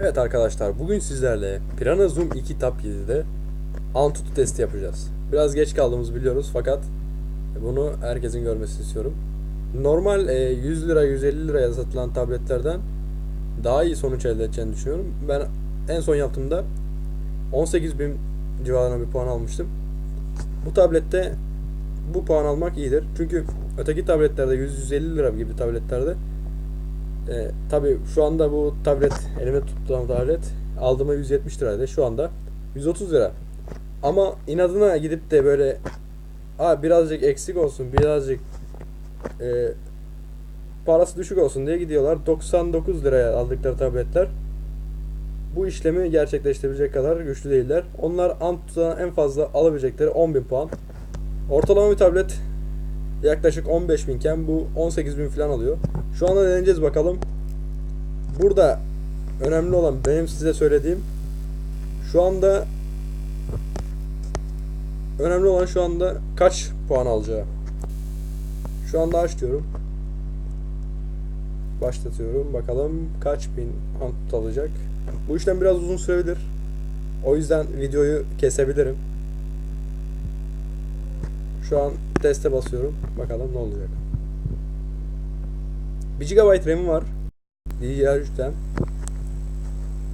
Evet arkadaşlar bugün sizlerle Piranha Zoom 2 Tab 7'de Antutu testi yapacağız. Biraz geç kaldığımızı biliyoruz fakat bunu herkesin görmesini istiyorum. Normal e, 100 lira 150 liraya satılan tabletlerden daha iyi sonuç elde edeceğini düşünüyorum. Ben en son yaptığımda 18.000 civarına bir puan almıştım. Bu tablette bu puan almak iyidir. Çünkü öteki tabletlerde 100-150 lira gibi tabletlerde e, tabii şu anda bu tablet elime tuttuğum tablet aldığıma 170 liraydı. Şu anda 130 lira. Ama inadına gidip de böyle Aa, birazcık eksik olsun, birazcık e, parası düşük olsun diye gidiyorlar. 99 liraya aldıkları tabletler bu işlemi gerçekleştirebilecek kadar güçlü değiller. Onlar Antutu'dan en fazla alabilecekleri 10.000 puan. Ortalama bir tablet yaklaşık 15.000 iken bu 18.000 falan alıyor. Şu anda deneyeceğiz bakalım. Burada önemli olan benim size söylediğim şu anda önemli olan şu anda kaç puan alacağı. Şu anda aç diyorum. Başlatıyorum. Bakalım kaç bin Antutu alacak. Bu işlem biraz uzun sürebilir. O yüzden videoyu kesebilirim. Şu an teste basıyorum. Bakalım ne olacak. 1 GB RAM'i var. DDR3'ten.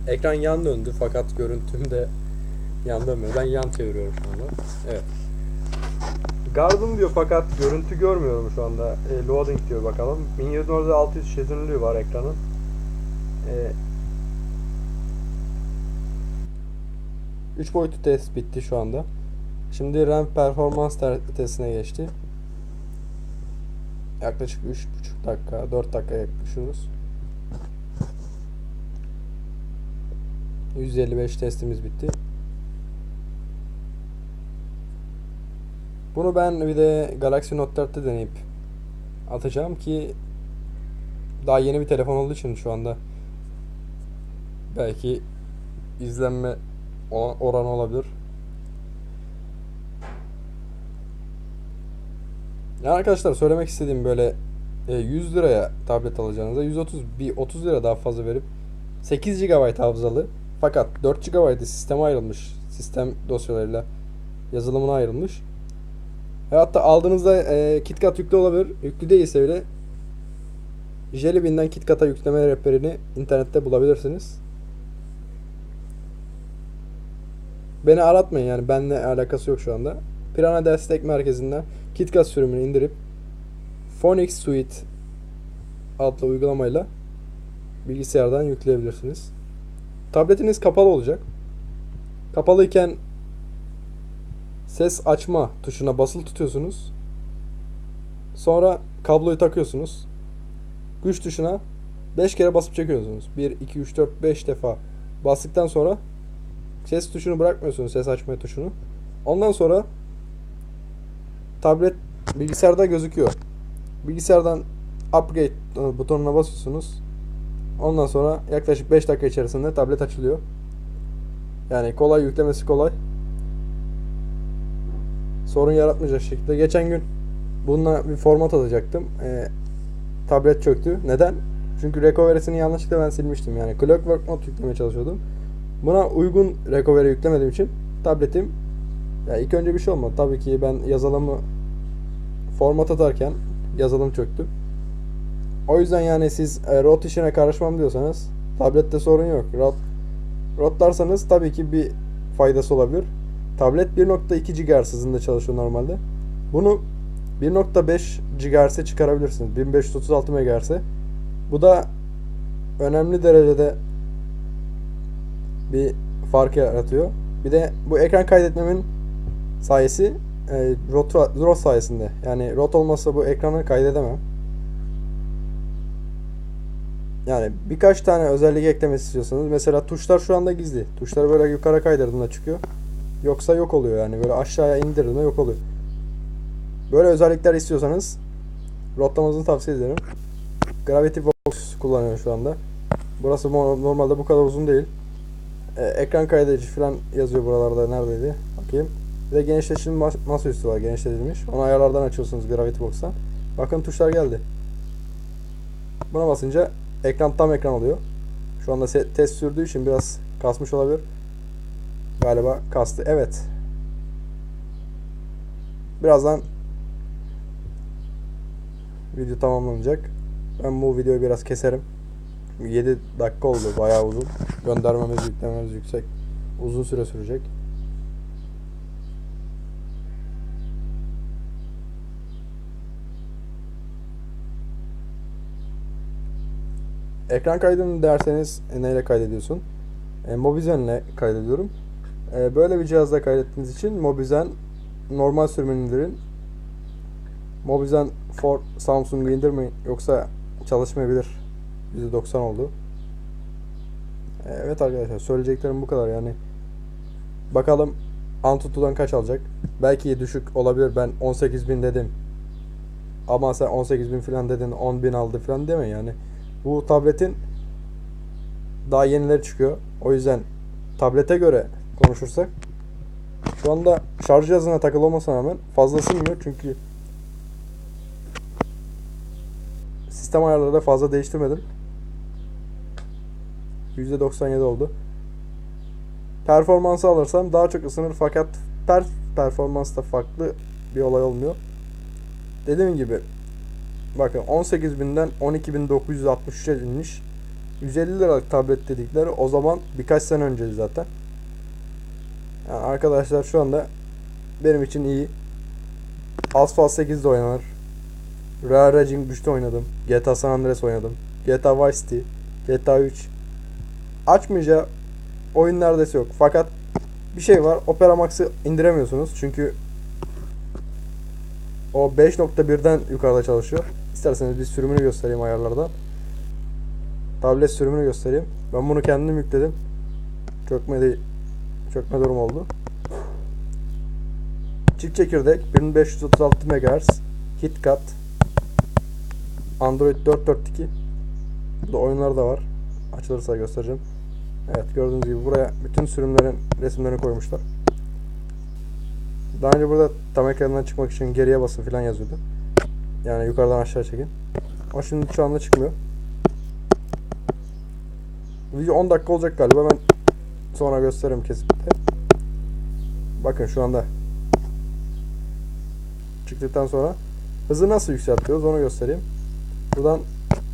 Ekran yan döndü fakat görüntümde yan dönmüyor. Ben yan çeviriyorum şu anda. Evet. Garden diyor fakat görüntü görmüyorum şu anda. E, loading diyor bakalım. 1700 600 çözünürlüğü var ekranın. E, 3 boyutlu test bitti şu anda. Şimdi RAM performans testine geçti. Yaklaşık 3,5 dakika, 4 dakika yaklaşıyoruz. 155 testimiz bitti. Bunu ben bir de Galaxy Note 4'te deneyip atacağım ki daha yeni bir telefon olduğu için şu anda belki izlenme oranı olabilir. Yani arkadaşlar söylemek istediğim böyle 100 liraya tablet alacağınıza 130 bir 30 lira daha fazla verip 8 GB hafızalı fakat 4 GB'ı sisteme ayrılmış. Sistem dosyalarıyla yazılımına ayrılmış. Ve hatta aldığınızda e, KitKat yüklü olabilir. Yüklü değilse bile Jelly KitKat'a yükleme rehberini internette bulabilirsiniz. Beni aratmayın yani benimle alakası yok şu anda. Pirana Destek Merkezi'nden KitKat sürümünü indirip Phonics Suite adlı uygulamayla bilgisayardan yükleyebilirsiniz. Tabletiniz kapalı olacak. Kapalıyken ses açma tuşuna basılı tutuyorsunuz. Sonra kabloyu takıyorsunuz. Güç tuşuna 5 kere basıp çekiyorsunuz. 1, 2, 3, 4, 5 defa bastıktan sonra ses tuşunu bırakmıyorsunuz. Ses açma tuşunu. Ondan sonra tablet bilgisayarda gözüküyor. Bilgisayardan upgrade butonuna basıyorsunuz. Ondan sonra yaklaşık 5 dakika içerisinde tablet açılıyor. Yani kolay yüklemesi kolay. Sorun yaratmayacak şekilde. Geçen gün bununla bir format alacaktım. Ee, tablet çöktü. Neden? Çünkü recovery'sini yanlışlıkla ben silmiştim. Yani Clockwork Mode yüklemeye çalışıyordum. Buna uygun recovery yüklemediğim için tabletim ya ilk önce bir şey olmadı. Tabii ki ben yazılımı format atarken yazılım çöktü. O yüzden yani siz e, rot işine karışmam diyorsanız tablette sorun yok. Rot rotlarsanız tabii ki bir faydası olabilir. Tablet 1.2 GHz hızında çalışıyor normalde. Bunu 1.5 GHz'e çıkarabilirsiniz. 1536 MHz'e. Bu da önemli derecede bir fark yaratıyor. Bir de bu ekran kaydetmemin sayesi e, rot, rot sayesinde. Yani rot olmazsa bu ekranı kaydedemem. Yani birkaç tane özellik eklemek istiyorsanız mesela tuşlar şu anda gizli. Tuşları böyle yukarı kaydırdığında çıkıyor. Yoksa yok oluyor yani böyle aşağıya indirdiğinde yok oluyor. Böyle özellikler istiyorsanız rotlamanızı tavsiye ederim. Gravity Box kullanıyorum şu anda. Burası normalde bu kadar uzun değil. Ee, ekran kaydedici falan yazıyor buralarda neredeydi? Bakayım. Bir de genişletilmiş mas masaüstü var genişletilmiş. Onu ayarlardan açıyorsunuz Gravity Box'tan. Bakın tuşlar geldi. Buna basınca ekran tam ekran oluyor. Şu anda test sürdüğü için biraz kasmış olabilir. Galiba kastı. Evet. Birazdan video tamamlanacak. Ben bu videoyu biraz keserim. 7 dakika oldu bayağı uzun. Göndermemiz yüklememiz yüksek. Uzun süre sürecek. Ekran kaydını derseniz neyle kaydediyorsun? E, Mobizen kaydediyorum. E, böyle bir cihazda kaydettiğiniz için Mobizen normal sürümünü Mobizen for Samsung'u indirmeyin yoksa çalışmayabilir. %90 oldu. E, Evet arkadaşlar söyleyeceklerim bu kadar yani. Bakalım Antutu'dan kaç alacak? Belki düşük olabilir. Ben 18.000 dedim. Ama sen 18.000 falan dedin 10.000 aldı falan deme yani. Bu tabletin daha yenileri çıkıyor. O yüzden tablete göre konuşursak şu anda şarj cihazına takılı olmasına rağmen fazla ısınmıyor çünkü sistem ayarları da fazla değiştirmedim. %97 oldu. Performansı alırsam daha çok ısınır fakat per performansta farklı bir olay olmuyor. Dediğim gibi bakın 18.000'den 12.963'e inmiş. 150 liralık tablet dedikleri o zaman birkaç sene önce zaten. Yani arkadaşlar şu anda benim için iyi. Asphalt 8'de oynanır. Real Racing 3'te oynadım. GTA San Andreas oynadım. GTA Vice City. GTA 3. Açmayacağı oyun neredeyse yok. Fakat bir şey var. Opera Max'ı indiremiyorsunuz. Çünkü o 5.1'den yukarıda çalışıyor. İsterseniz bir sürümünü göstereyim ayarlardan. Tablet sürümünü göstereyim. Ben bunu kendim yükledim. Çökme değil. Çökme durum oldu. Çift çekirdek 1536 MHz KitKat Android 4.4.2 Burada oyunlar da var. Açılırsa göstereceğim. Evet gördüğünüz gibi buraya bütün sürümlerin resimlerini koymuşlar. Daha önce burada tam ekranından çıkmak için geriye basın falan yazıyordu. Yani yukarıdan aşağı çekin. O şimdi şu anda çıkmıyor. Video 10 dakika olacak galiba. Ben sonra gösteririm kesip. Bakın şu anda çıktıktan sonra hızı nasıl yükseltiyoruz onu göstereyim. Buradan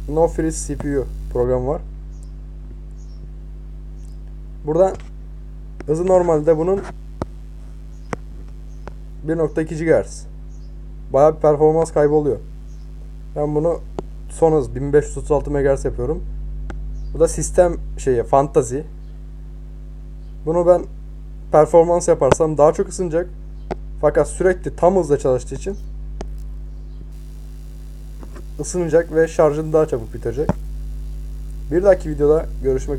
No Freeze CPU programı var. Burada hızı normalde bunun 1.2 GHz. Bayağı bir performans kaybı oluyor. Ben bunu son hız 1536 MHz yapıyorum. Bu da sistem şeyi fantazi. Bunu ben performans yaparsam daha çok ısınacak. Fakat sürekli tam hızla çalıştığı için ısınacak ve şarjını daha çabuk bitirecek. Bir dahaki videoda görüşmek üzere.